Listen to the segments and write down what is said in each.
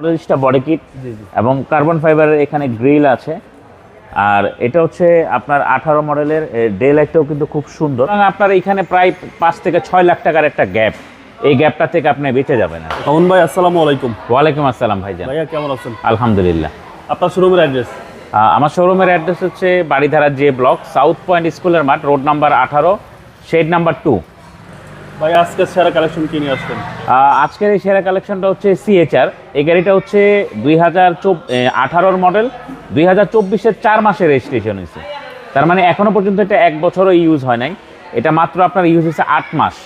পঁয়তাল্লিশটা body kit এবং carbon ফাইবারের এখানে গ্রিল আছে। আর এটা হচ্ছে আপনার আঠারো মডেলের ডে লাইটটাও কিন্তু খুব সুন্দর। আপনার এখানে প্রায় পাঁচ থেকে ছয় লাখ টাকার একটা গ্যাপ। এই গ্যাপটা থেকে আপনি বেঁচে যাবেন তখন ভাই আসসালামু আলাইকুম। ওয়ালাইকুম আসসালাম ভাইজান। ভাইয়া কেমন আছেন? আলহামদুলিল্লাহ। আপনার শোরুমের অ্যাড্রেস আমার শোরুমের অ্যাড্রেস হচ্ছে বাড়িধারার জে ব্লক সাউথ পয়েন্ট স্কুলের মাঠ রোড নাম্বার আঠারো শেড নাম্বার টু ভাই আজকে সেরা কালেকশন কি নিয়ে আসছেন? আজকের এই সেরা কালেকশনটা হচ্ছে সিএচআর এই গাড়িটা হচ্ছে দুই হাজার আঠারোর মডেল দুই হাজার চব্বিশের চার মাসের রেজিস্ট্রেশন হয়েছে। তার মানে এখনও পর্যন্ত এটা এক বছরও ইউজ হয় নাই। এটা মাত্র আপনার ইউজ হয়েছে আট মাস।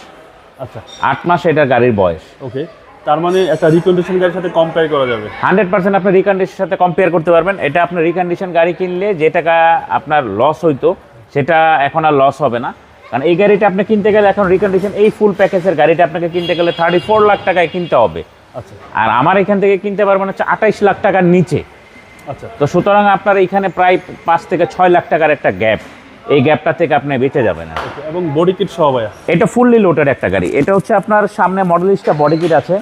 আচ্ছা। আট মাস এটার গাড়ির বয়স। ওকে তার মানে একটা রিকন্ডিশন গাড়ির সাথে কম্পেয়ার করা যাবে। হান্ড্রেড পার্সেন্ট আপনি রিকন্ডিশনের সাথে কম্পেয়ার করতে পারবেন। এটা আপনার রিকন্ডিশন গাড়ি কিনলে যে টাকা আপনার লস হইতো সেটা এখন আর লস হবে না। কারণ এই গাড়িটা আপনি কিনতে গেলে এখন রিকন্ডিশন এই ফুল প্যাকেজের গাড়িটা আপনাকে কিনতে গেলে থার্টি ফোর লাখ টাকায় কিনতে হবে। আচ্ছা। আর আমার এখান থেকে কিনতে পারবেন হচ্ছে আঠাইশ লাখ টাকার নিচে। আচ্ছা। তো সুতরাং আপনার এখানে প্রায় পাঁচ থেকে ছয় লাখ টাকার একটা গ্যাপ এই গ্যাপটা থেকে আপনি বেঁচে যাবেন এবং বডি কিট সহ এটা ফুললি লোডেড একটা গাড়ি। এটা হচ্ছে আপনার সামনে মডেলিস্টটা বডি কিট আছে।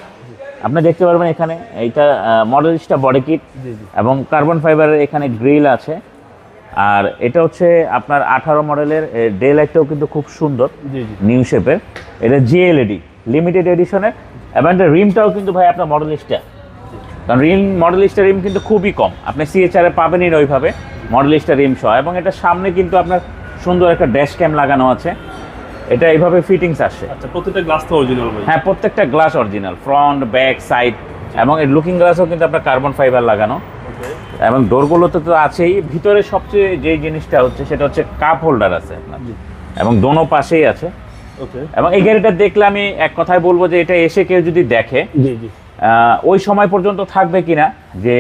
আপনি দেখতে পারবেন এখানে এইটা মডেলিস্টটা বডি কিট এবং কার্বন ফাইবারের এখানে গ্রিল আছে। আর এটা হচ্ছে আপনার আঠারো মডেলের ডে লাইটটাও কিন্তু খুব সুন্দর নিউ শেপের এটা জিএলএডি লিমিটেড এডিশনের এবং এটা রিমটাও কিন্তু ভাই আপনার মডেল মডেলিস্টটা কারণ রিম মডেলিস্টার রিম কিন্তু খুবই কম। আপনি সিএচআরে পাবেনই না ওইভাবে মডেলিস্টার রিম সহ। এবং এটা সামনে কিন্তু আপনার সুন্দর একটা ড্যাশ ক্যাম লাগানো আছে। এটা এইভাবে ফিটিংস আসে। আচ্ছা প্রত্যেকটা গ্লাস তো অরিজিনাল হ্যাঁ প্রত্যেকটা glass original front back side এবং এর লুকিং গ্লাসও কিন্তু আপনার কার্বন ফাইবার লাগানো। এবং ডোরগুলোতে তো আছেই। ভিতরে সবচেয়ে যে জিনিসটা হচ্ছে সেটা হচ্ছে কাপ হোল্ডার আছে আপনার। এবং দোনো পাশেই আছে। এবং এই গাড়িটা দেখলে আমি এক কথায় বলব যে এটা এসে কেউ যদি দেখে ওই সময় পর্যন্ত থাকবে কিনা যে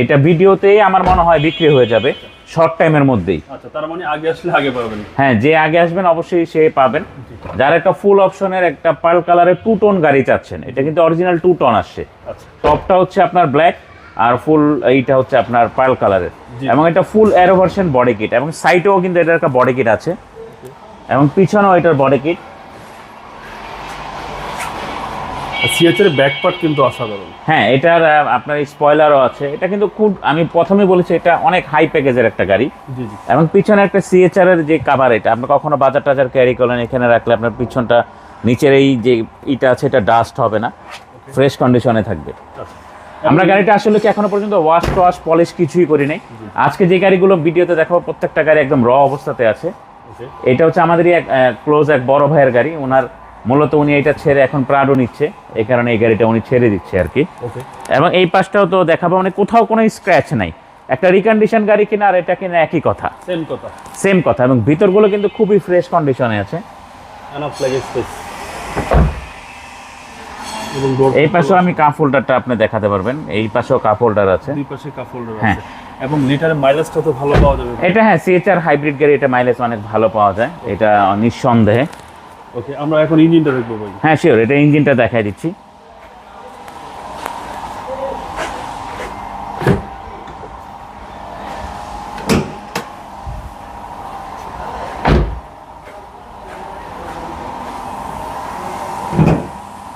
এটা ভিডিওতেই আমার মনে হয় বিক্রি হয়ে যাবে শর্ট টাইমের মধ্যেই। আচ্ছা তার মানে আগে আসলে আগে পাবেন। হ্যাঁ যে আগে আসবেন অবশ্যই সে পাবেন। যার একটা ফুল অপশনের একটা পার্ল কালারের টু টোন গাড়ি চাচ্ছেন এটা কিন্তু অরিজিনাল টু টোন আসছে। আচ্ছা। টপটা হচ্ছে আপনার ব্ল্যাক আর ফুল এইটা হচ্ছে আপনার পার্ল কালারের এবং এটা full aero version body kit এবং সাইডেও কিন্তু এটার একটা বডি কিট আছে। এবং পিছনেও এটার বডি কিট সিএচএর ব্যাক পার্ট কিন্তু অসাধারণ। হ্যাঁ এটার আপনার স্পয়লারও আছে। এটা কিন্তু খুব আমি প্রথমে বলেছি এটা অনেক হাই প্যাকেজের একটা গাড়ি। এবং পিছনে একটা সিএচআর এর যে কাভার এটা আপনি কখনো বাজার টাজার ক্যারি করেন এখানে রাখলে আপনার পিছনটা নিচের এই যে ইটা আছে এটা ডাস্ট হবে না। ফ্রেশ কন্ডিশনে থাকবে। আচ্ছা। আমরা গাড়িটা আসলে কি এখনও পর্যন্ত ওয়াশ টোয়াশ পলিশ কিছুই করি নাই। আজকে যে গাড়িগুলো ভিডিওতে দেখাবো প্রত্যেকটা গাড়ি একদম র অবস্থাতে আছে। এটা হচ্ছে আমাদেরই এক ক্লোজ এক বড় ভাইয়ের গাড়ি। ওনার মূলত উনি এটা ছেড়ে এখন প্রাডো নিচ্ছে। এই কারণে এই গাড়িটা উনি ছেড়ে দিচ্ছে আর কি। এবং এই পাশটাও তো দেখাবো মানে কোথাও কোনো স্ক্র্যাচ নাই। একটা রিকন্ডিশন গাড়ি কিনা আর এটা কিনা একই কথা। সেম কথা। সেম কথা এবং ভিতরগুলো কিন্তু খুবই ফ্রেশ কন্ডিশনে আছে। এই পাশেও আমি কাপ হোল্ডারটা আপনি দেখাতে পারবেন। এই পাশেও কাপ হোল্ডার আছে। দুই পাশে কাপ হোল্ডার। আছে। এবং লিটারের মাইলেজটা তো ভালো পাওয়া যাবে। এটা হ্যাঁ সিএচআর হাইব্রিড গাড়ি এটা মাইলেজ অনেক ভালো পাওয়া যায়। এটা নিঃসন্দেহে। ওকে আমরা এখন ইঞ্জিনটা দেখব ভাই। হ্যাঁ শিওর এটা ইঞ্জিনটা দেখাই দিচ্ছি।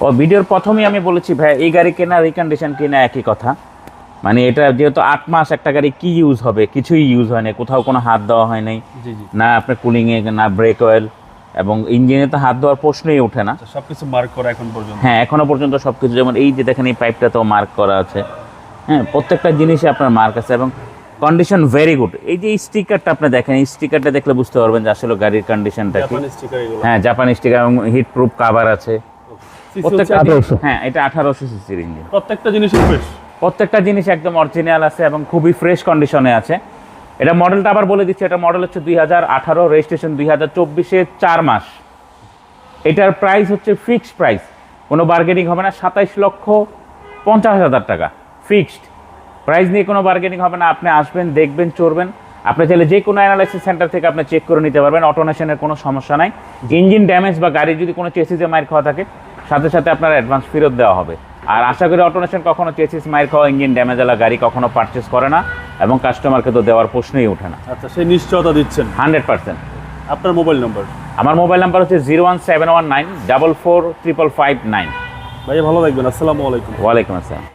ও ভিডিওর প্রথমেই আমি বলেছি ভাই এই গাড়ি কেনা রিকন্ডিশন কেনা একই কথা। মানে এটা যেহেতু আট মাস একটা গাড়ি কি ইউজ হবে কিছুই ইউজ হয় না কোথাও কোনো হাত দেওয়া হয় নাই না আপনার কুলিংয়ে না ব্রেক অয়েল এবং ইঞ্জিনে তো হাত দেওয়ার প্রশ্নই ওঠে না। আচ্ছা সবকিছু মার্ক করা এখন পর্যন্ত? হ্যাঁ এখনও পর্যন্ত সবকিছু যেমন এই যে দেখেন এই পাইপটাতেও মার্ক করা আছে। হ্যাঁ প্রত্যেকটা জিনিসে আপনার মার্ক আছে এবং কন্ডিশন ভেরি গুড এই যে স্টিকারটা আপনি দেখেন এই স্টিকারটা দেখলে বুঝতে পারবেন যে আসলে গাড়ির কন্ডিশনটা কি। হ্যাঁ জাপানি স্টিকার এবং হিট প্রুফ কাভার আছে। প্রত্যেকটা জিনিস- হ্যাঁ এটা আঠারোশো সিসির ইঞ্জিন প্রত্যেকটা জিনিস ফ্রেশ প্রত্যেকটা জিনিস একদম অরিজিনাল আছে এবং খুবই ফ্রেশ কন্ডিশনে আছে। এটা মডেলটা আবার বলে দিচ্ছি এটা মডেল হচ্ছে দুই হাজার আঠারো রেজিস্ট্রেশন দুই হাজার চব্বিশে চার মাস। এটার প্রাইস হচ্ছে ফিক্সড প্রাইস কোনো বার্গেনিং হবে না সাতাইশ লক্ষ পঞ্চাশ হাজার টাকা ফিক্সড প্রাইস নিয়ে কোনো বার্গেনিং হবে না আপনি আসবেন দেখবেন চড়বেন। আপনি চাইলে যে কোনো অ্যানালাইসিস সেন্টার থেকে আপনি চেক করে নিতে পারবেন অটোনেশনের কোনো সমস্যা নাই। ইঞ্জিন ড্যামেজ বা গাড়ির যদি কোনো চেসিসে মাইর খাওয়া থাকে সাথে সাথে আপনার অ্যাডভান্স ফেরত দেওয়া হবে। আর আশা করি অটোনেশন কখনো চেয়েছিস মায়ের খাওয়া ইঞ্জিন ড্যামেজ ওলা গাড়ি কখনো পারচেস করে না এবং কাস্টমারকে তো দেওয়ার প্রশ্নই ওঠে না। আচ্ছা সেই নিশ্চয়তা দিচ্ছেন। হান্ড্রেড পার্সেন্ট আপনার মোবাইল নম্বর আমার মোবাইল নাম্বার হচ্ছে zero one seven one nine double four triple five nine ভাই ভালো থাকবেন। আসসালামু আলাইকুম। ওয়ালাইকুম আসসালাম।